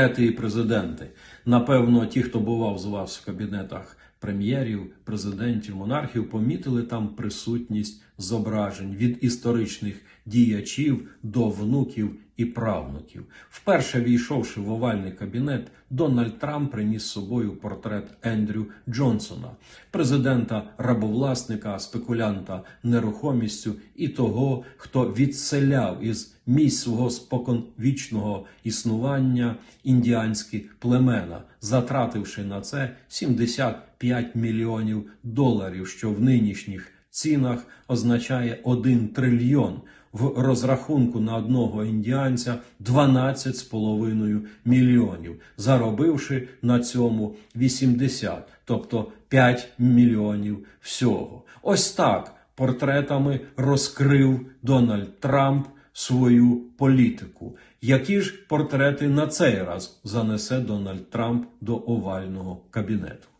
І президенти. Напевно, ті, хто бував з вас в кабінетах прем'єрів, президентів, монархів, помітили там присутність зображень від історичних діячів до внуків і правнуків. Вперше війшовши в овальний кабінет, Дональд Трамп приніс з собою портрет Ендрю Джонсона, президента рабовласника, спекулянта нерухомістю і того, хто відселяв із місць свого споконвічного існування індіанські племена, затративши на це 75 мільйонів доларів, що в нинішніх цінах означає 1 трильйон. В розрахунку на одного індіанця 12,5 мільйонів, заробивши на цьому 80, тобто 5 мільйонів всього. Ось так портретами розкрив Дональд Трамп свою політику. Які ж портрети на цей раз занесе Дональд Трамп до овального кабінету?